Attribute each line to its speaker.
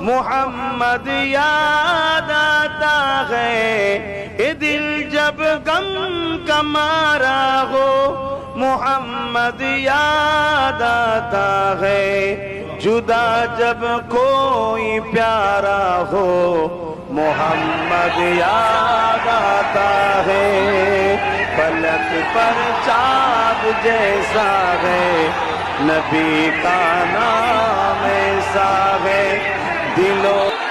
Speaker 1: محمد یاد آتا ہے دل جب غم کمارا ہو، محمد یاد آتا ہے۔ جدا جب کوئی پیارا ہو، محمد یاد آتا ہے۔ پلک پر چاند جیسا ہے، نبی کا نام ایسا ہے۔ Dilo.